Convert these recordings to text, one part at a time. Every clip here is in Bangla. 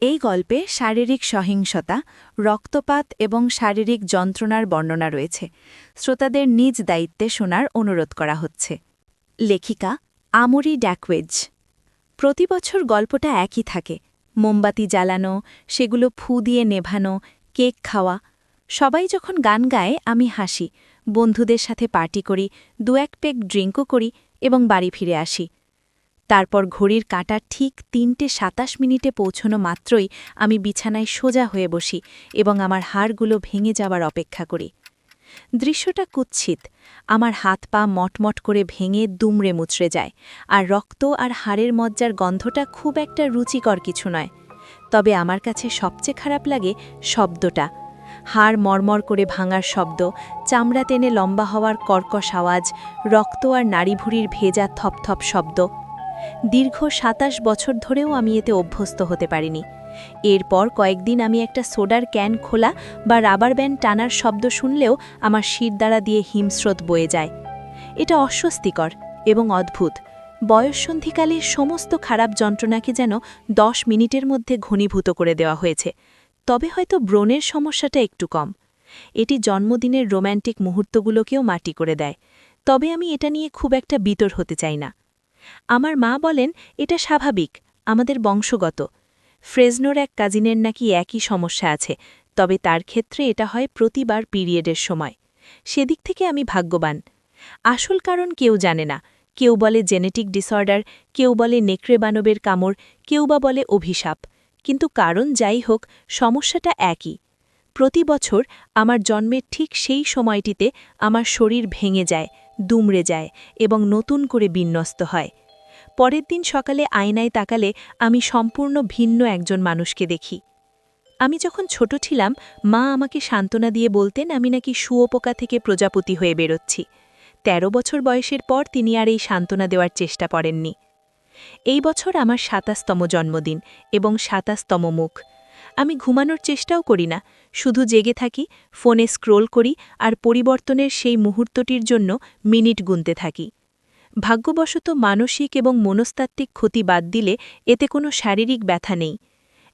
এই গল্পে শারীরিক সহিংসতা, রক্তপাত এবং শারীরিক যন্ত্রণার বর্ণনা রয়েছে। শ্রোতাদের নিজ দায়িত্বে শোনার অনুরোধ করা হচ্ছে। লেখিকা আমরি ড্যাকওয়েজ। প্রতি বছর গল্পটা একই থাকে। মোমবাতি জ্বালানো, সেগুলো ফু দিয়ে নেভানো, কেক খাওয়া। সবাই যখন গান গায়, আমি হাসি। বন্ধুদের সাথে পার্টি করি, দু এক পেক ড্রিঙ্কও করি এবং বাড়ি ফিরে আসি। তারপর ঘড়ির কাঁটা ঠিক তিনটে সাতাশ মিনিটে পৌঁছনো মাত্রই আমি বিছানায় সোজা হয়ে বসি এবং আমার হাড়গুলো ভেঙে যাওয়ার অপেক্ষা করি। দৃশ্যটা কুৎসিত। আমার হাত পা মটমট করে ভেঙে দুমড়ে মুচড়ে যায় আর রক্ত আর হাড়ের মজ্জার গন্ধটা খুব একটা রুচিকর কিছু নয়। তবে আমার কাছে সবচেয়ে খারাপ লাগে শব্দটা। হাড় মরমর করে ভাঙার শব্দ, চামড়া টেনে লম্বা হওয়ার কর্কশ আওয়াজ, রক্ত আর নাড়িভুড়ির ভেজা থপথপ শব্দ দীর্ঘ সাতাশ বছর ধরেও আমি এতে অভ্যস্ত হতে পারিনি। এরপর কয়েকদিন আমি একটা সোডার ক্যান খোলা বা রাবার ব্যান্ড টানার শব্দ শুনলেও আমার শির দ্বারা দিয়ে হিমস্রোত বয়ে যায়। এটা অস্বস্তিকর এবং অদ্ভুত। বয়ঃসন্ধিকালে সমস্ত খারাপ যন্ত্রণাকে যেন দশ মিনিটের মধ্যে ঘনীভূত করে দেওয়া হয়েছে। তবে হয়তো ব্রণের সমস্যাটা একটু কম। এটি জন্মদিনের রোম্যান্টিক মুহূর্তগুলোকেও মাটি করে দেয়। তবে আমি এটা নিয়ে খুব একটা বিতর হতে চাই না। আমার মা বলেন, এটা স্বাভাবিক, আমাদের বংশগত। ফ্রেজনোর এক কাজিনের নাকি একই সমস্যা আছে, তবে তার ক্ষেত্রে এটা হয় প্রতিবার পিরিয়ডের সময়। সেদিক থেকে আমি ভাগ্যবান। আসল কারণ কেউ জানে না। কেউ বলে জেনেটিক ডিসঅর্ডার, কেউ বলে নেকড়ে বানবের কামড়, কেউ বা বলে অভিশাপ। কিন্তু কারণ যাই হোক, সমস্যাটা একই। প্রতি বছর আমার জন্মের ঠিক সেই সময়টিতে আমার শরীর ভেঙে যায় দুমড়ে যায় এবং নতুন করে বিন্যস্ত হয়। পরের দিন সকালে আয়নায় তাকালে আমি সম্পূর্ণ ভিন্ন একজন মানুষকে দেখি। আমি যখন ছোট ছিলাম, মা আমাকে সান্ত্বনা দিয়ে বলতেন, আমি নাকি শুয়োপোকা থেকে প্রজাপতি হয়ে বেরোচ্ছি। ১৩ বছর বয়সের পর তিনি আর এই সান্ত্বনা দেওয়ার চেষ্টা করেননি। এই বছর আমার সাতাশতম জন্মদিন এবং সাতাশতম মুখ। আমি ঘুমানোর চেষ্টাও করি না। শুধু জেগে থাকি, ফোনে স্ক্রোল করি আর পরিবর্তনের সেই মুহূর্তটির জন্য মিনিট গুনতে থাকি। ভাগ্যবশত মানসিক এবং মনস্তাত্ত্বিক ক্ষতি বাদ দিলে এতে কোনো শারীরিক ব্যথা নেই।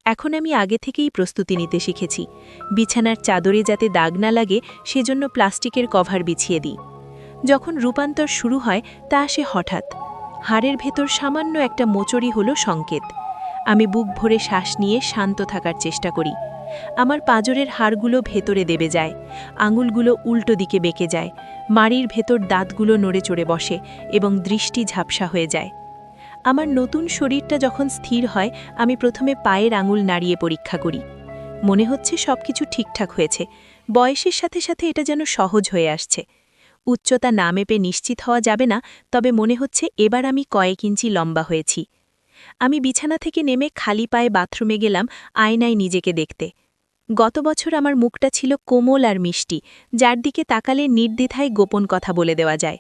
এখন আমি আগে থেকেই প্রস্তুতি নিতে শিখেছি। বিছানার চাদরে যাতে দাগ না লাগে, সেজন্য প্লাস্টিকের কভার বিছিয়ে দিই। যখন রূপান্তর শুরু হয়, তা আসে হঠাৎ। হাড়ের ভেতর সামান্য একটা মোচড়ি হলো সংকেত। আমি বুক ভরে শ্বাস নিয়ে শান্ত থাকার চেষ্টা করি। আমার পাঁজরের হাড়গুলো ভেতরে দেবে যায়, আঙুলগুলো উল্টো দিকে বেঁকে যায়, মাড়ির ভেতর দাঁতগুলো নড়ে চড়ে বসে এবং দৃষ্টি ঝাপসা হয়ে যায়। আমার নতুন শরীরটা যখন স্থির হয়, আমি প্রথমে পায়ের আঙুল নাড়িয়ে পরীক্ষা করি। মনে হচ্ছে সবকিছু ঠিকঠাক হয়েছে। বয়সের সাথে সাথে এটা যেন সহজ হয়ে আসছে। উচ্চতা না মেপে নিশ্চিত হওয়া যাবে না, তবে মনে হচ্ছে এবার আমি কয়েক ইঞ্চি লম্বা হয়েছি। আমি বিছানা থেকে নেমে খালি পায়ে বাথরুমে গেলাম আয়নায় নিজেকে দেখতে। গত বছর আমার মুখটা ছিল কোমল আর মিষ্টি, যার দিকে তাকালে নির্দ্বিধায় গোপন কথা বলে দেওয়া যায়।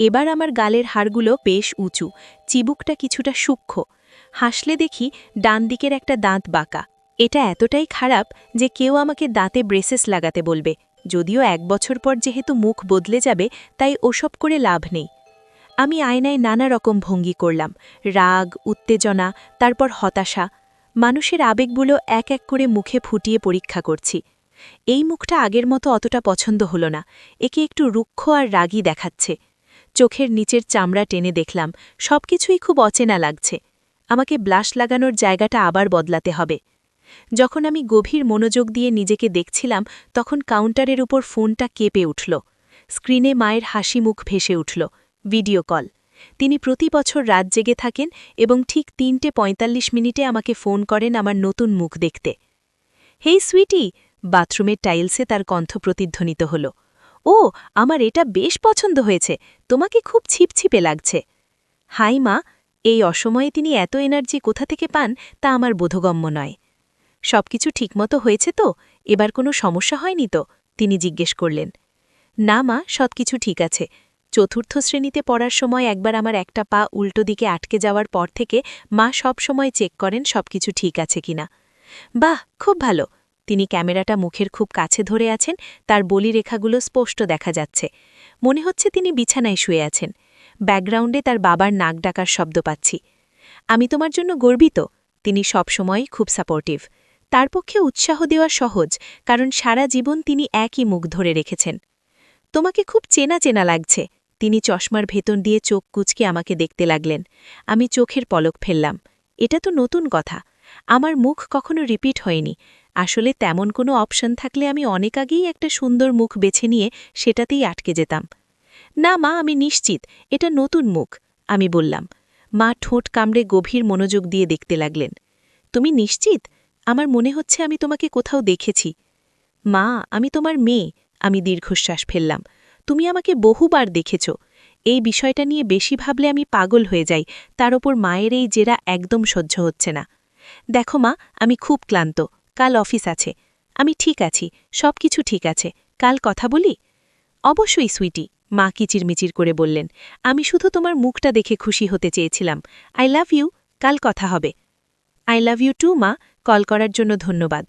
এবার আমার গালের হাড়গুলো বেশ উঁচু, চিবুকটা কিছুটা সূক্ষ্ম। হাসলে দেখি ডান দিকের একটা দাঁত বাঁকা। এটা এতটাই খারাপ যে কেউ আমাকে দাঁতে ব্রেসেস লাগাতে বলবে, যদিও এক বছর পর যেহেতু মুখ বদলে যাবে, তাই ওসব করে লাভ নেই। আমি আয়নায় নানা রকম ভঙ্গি করলাম। রাগ, উত্তেজনা, তারপর হতাশা। মানুষের আবেগগুলো এক এক করে মুখে ফুটিয়ে পরীক্ষা করছি। এই মুখটা আগের মতো অতটা পছন্দ হল না। একে একটু রুক্ষ আর রাগী দেখাচ্ছে। চোখের নিচের চামড়া টেনে দেখলাম, সবকিছুই খুব অচেনা লাগছে। আমাকে ব্লাশ লাগানোর জায়গাটা আবার বদলাতে হবে। যখন আমি গভীর মনোযোগ দিয়ে নিজেকে দেখছিলাম, তখন কাউন্টারের উপর ফোনটা কেঁপে উঠল। স্ক্রিনে মায়ের হাসি মুখ ভেসে উঠল। Video call. তিনি প্রতি বছর রাত জেগে থাকেন এবং ঠিক তিনটে পঁয়তাল্লিশ মিনিটে আমাকে ফোন করেন আমার নতুন মুখ দেখতে। হেই সুইটি! বাথরুমের টাইলসে তার কণ্ঠ প্রতিধ্বনিত হল। ও, আমার এটা বেশ পছন্দ হয়েছে। তোমাকে খুব ছিপছিপে লাগছে। হাই মা, এই অসময়ে তিনি এত এনার্জি কোথা থেকে পান তা আমার বোধগম্য নয়। সবকিছু ঠিকমতো হয়েছে তো? এবার কোনো সমস্যা হয়নি তো? তিনি জিজ্ঞেস করলেন। না মা, সবকিছু ঠিক আছে। চতুর্থ শ্রেণীতে পড়ার সময় একবার আমার একটা পা উল্টো দিকে আটকে যাওয়ার পর থেকে মা সব সময় চেক করেন সবকিছু ঠিক আছে কিনা। বাহ, খুব ভালো। তিনি ক্যামেরাটা মুখের খুব কাছে ধরে আছেন, তার বলিরেখাগুলো স্পষ্ট দেখা যাচ্ছে। মনে হচ্ছে তিনি বিছানায় শুয়ে আছেন। ব্যাকগ্রাউন্ডে তার বাবার নাক ডাকার শব্দ পাচ্ছি। আমি তোমার জন্য গর্বিত। তিনি সবসময় খুব সাপোর্টিভ তার পক্ষে উৎসাহ দেওয়া সহজ, কারণ সারা জীবন তিনি একই মুখ ধরে রেখেছেন। তোমাকে খুব চেনা চেনা লাগছে। তিনি চশমার ভেতর দিয়ে চোখ কুচকে আমাকে দেখতে লাগলেন। আমি চোখের পলক ফেললাম। এটা তো নতুন কথা। আমার মুখ কখনো রিপিট হয়নি। আসলে তেমন কোনো অপশন থাকলে আমি অনেক আগেই একটা সুন্দর মুখ বেছে নিয়ে সেটাতেই আটকে যেতাম। না মা, আমি নিশ্চিত, এটা নতুন মুখ, আমি বললাম। মা ঠোঁট কামড়ে গভীর মনোযোগ দিয়ে দেখতে লাগলেন। তুমি নিশ্চিত? আমার মনে হচ্ছে আমি তোমাকে কোথাও দেখেছি। মা, আমি তোমার মেয়ে, আমি দীর্ঘশ্বাস ফেললাম। তুমি আমাকে বহুবার দেখেছ। এই বিষয়টা নিয়ে বেশি ভাবলে আমি পাগল হয়ে যাই, তার ওপর মায়ের এই জেরা একদম সহ্য হচ্ছে না। দেখো মা, আমি খুব ক্লান্ত, কাল অফিস আছে। আমি ঠিক আছি সব কিছু ঠিক আছে, কাল কথা বলি? অবশ্যই, সুইটি, মা কিচিরমিচির করে বললেন। আমি শুধু তোমার মুখটা দেখে খুশি হতে চেয়েছিলাম। আই লাভ ইউ, কাল কথা হবে। আই লাভ ইউ টু, মা, কল করার জন্য ধন্যবাদ।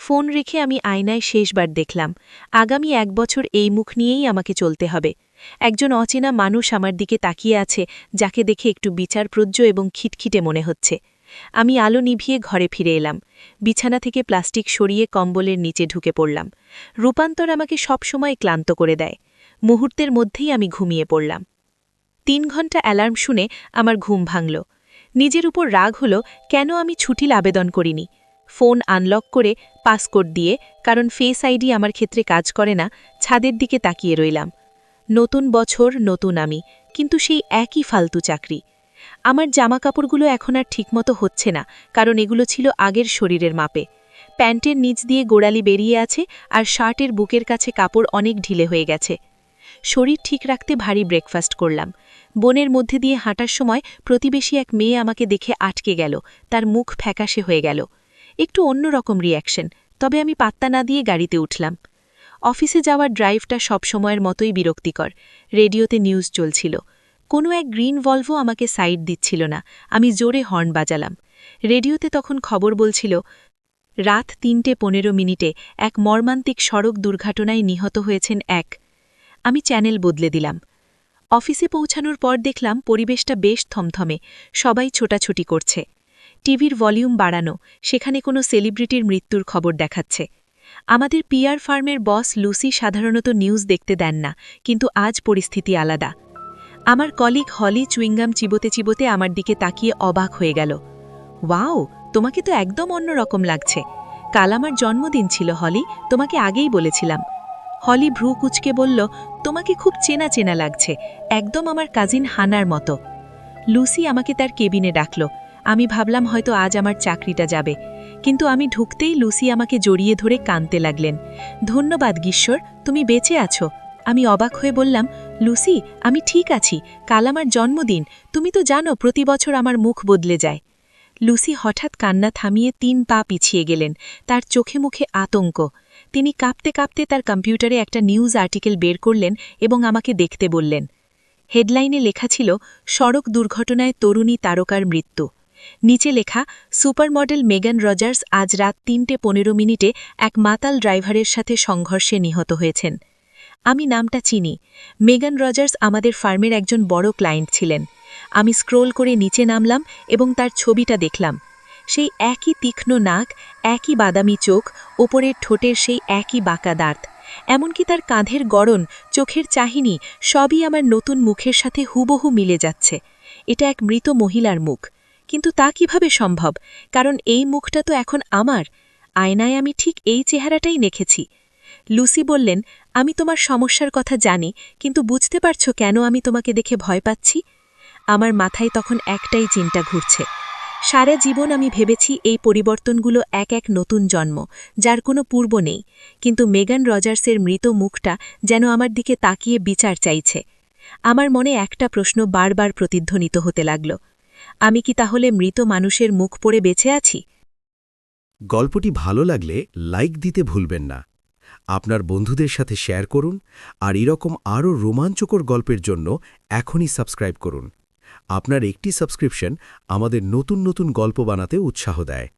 ফোন রেখে আমি আয়নায় শেষবার দেখলাম। আগামী এক বছর এই মুখ নিয়েই আমাকে চলতে হবে। একজন অচেনা মানুষ আমার দিকে তাকিয়ে আছে, যাকে দেখে একটু বিচারপ্রজ্য এবং খিটখিটে মনে হচ্ছে। আমি আলো নিভিয়ে ঘরে ফিরে এলাম। বিছানা থেকে প্লাস্টিক সরিয়ে কম্বলের নিচে ঢুকে পড়লাম। রূপান্তর আমাকে সবসময় ক্লান্ত করে দেয়। মুহূর্তের মধ্যেই আমি ঘুমিয়ে পড়লাম। তিন ঘণ্টা অ্যালার্ম শুনে আমার ঘুম ভাঙল। নিজের উপর রাগ হলো, কেন আমি ছুটির আবেদন করিনি? ফোন আনলক করে পাসকোড দিয়ে, কারণ ফেস আইডি আমার ক্ষেত্রে কাজ করে না, ছাদের দিকে তাকিয়ে রইলাম। নতুন বছর, নতুন আমি, কিন্তু সেই একই ফালতু চাকরি। আমার জামা কাপড়গুলো এখন আর ঠিকমতো হচ্ছে না, কারণ এগুলো ছিল আগের শরীরের মাপে। প্যান্টের নিচ দিয়ে গোড়ালি বেরিয়ে আছে আর শার্টের বুকের কাছে কাপড় অনেক ঢিলে হয়ে গেছে। শরীর ঠিক রাখতে ভারী ব্রেকফাস্ট করলাম। বনের মধ্যে দিয়ে হাঁটার সময় প্রতিবেশী এক মেয়ে আমাকে দেখে আটকে গেল, তার মুখ ফ্যাকাশে হয়ে গেল। একটু অন্যরকম রিয়াকশন তবে আমি পাত্তা না দিয়ে গাড়িতে উঠলাম। অফিসে যাওয়ার ড্রাইভটা সব সময়ের মতোই বিরক্তিকর। রেডিওতে নিউজ চলছিল। কোনো এক গ্রিন ভলভো আমাকে সাইড দিচ্ছিল না, আমি জোরে হর্ন বাজালাম। রেডিওতে তখন খবর বলছিল, রাত তিনটে পনেরো মিনিটে এক মর্মান্তিক সড়ক দুর্ঘটনায় নিহত হয়েছেন এক। আমি চ্যানেল বদলে দিলাম। অফিসে পৌঁছানোর পর দেখলাম পরিবেশটা বেশ থমথমে, সবাই ছোটাছুটি করছে। টিভির ভলিউম বাড়ানো, সেখানে কোনো সেলিব্রিটির মৃত্যুর খবর দেখাচ্ছে। আমাদের পিয়ার ফার্মের বস লুসি সাধারণত নিউজ দেখতে দেন না, কিন্তু আজ পরিস্থিতি আলাদা। আমার কলিগ হলি চুইংগাম চিবোতে চিবোতে আমার দিকে তাকিয়ে অবাক হয়ে গেল। ওয়াও, তোমাকে তো একদম অন্যরকম লাগছে। কাল আমার জন্মদিন ছিল, হলি, তোমাকে আগেই বলেছিলাম। হলি ভ্রু কুচকে বলল, তোমাকে খুব চেনা চেনা লাগছে, একদম আমার কাজিন হানার মতো। লুসি আমাকে তার কেবিনে ডাকল আমি ভাবলাম হয়তো আজ আমার চাকরিটা যাবে। কিন্তু আমি ঢুকতেই লুসি আমাকে জড়িয়ে ধরে কানতে লাগলেন। ধন্যবাদ গীশ্বর তুমি বেঁচে আছো। আমি অবাক হয়ে বললাম, লুসি, আমি ঠিক আছি, কাল আমার জন্মদিন। তুমি তো জানো, প্রতি বছর আমার মুখ বদলে যায়। লুসি হঠাৎ কান্না থামিয়ে তিন পা পিছিয়ে গেলেন, তার চোখে মুখে আতঙ্ক। তিনি কাঁপতে কাঁপতে তার কম্পিউটারে একটা নিউজ আর্টিকেল বের করলেন এবং আমাকে দেখতে বললেন। হেডলাইনে লেখা ছিল, সড়ক দুর্ঘটনায় তরুণী তারকার মৃত্যু। নিচে লেখা, সুপারমডেল মেগান রজার্স আজ রাত তিনটে পনেরো মিনিটে এক মাতাল ড্রাইভারের সাথে সংঘর্ষে নিহত হয়েছেন। আমি নামটা চিনি। মেগান রজার্স আমাদের ফার্মের একজন বড় ক্লায়েন্ট ছিলেন। আমি স্ক্রোল করে নিচে নামলাম এবং তার ছবিটা দেখলাম। সেই একই তীক্ষ্ণ নাক, একই বাদামি চোখ, ওপরের ঠোঁটের সেই একই বাঁকা দাঁত। এমনকি তার কাঁধের গড়ন, চোখের চাহিনি সবই আমার নতুন মুখের সাথে হুবহু মিলে যাচ্ছে। এটা এক মৃত মহিলার মুখ। কিন্তু তা কীভাবে সম্ভব? কারণ এই মুখটা তো এখন আমার। আয়নায় আমি ঠিক এই চেহারাটাই নেখেছি। লুসি বললেন, আমি তোমার সমস্যার কথা জানি, কিন্তু বুঝতে পারছ কেন আমি তোমাকে দেখে ভয় পাচ্ছি? আমার মাথায় তখন একটাই চিন্তা ঘুরছে। সারা জীবন আমি ভেবেছি এই পরিবর্তনগুলো এক এক নতুন জন্ম, যার কোনো পূর্ব নেই। কিন্তু মেগান রজার্সের মৃত মুখটা যেন আমার দিকে তাকিয়ে বিচার চাইছে। আমার মনে একটা প্রশ্ন বারবার প্রতিধ্বনিত হতে লাগল। আমি কি তাহলে মৃত মানুষের মুখ পড়ে বেঁচে আছি? গল্পটি ভালো লাগলে লাইক দিতে ভুলবেন না। আপনার বন্ধুদের সাথে শেয়ার করুন আর এরকম আরও রোমাঞ্চকর গল্পের জন্য এখনই সাবস্ক্রাইব করুন। আপনার একটি সাবস্ক্রিপশন আমাদের নতুন নতুন গল্প বানাতে উৎসাহ দেয়।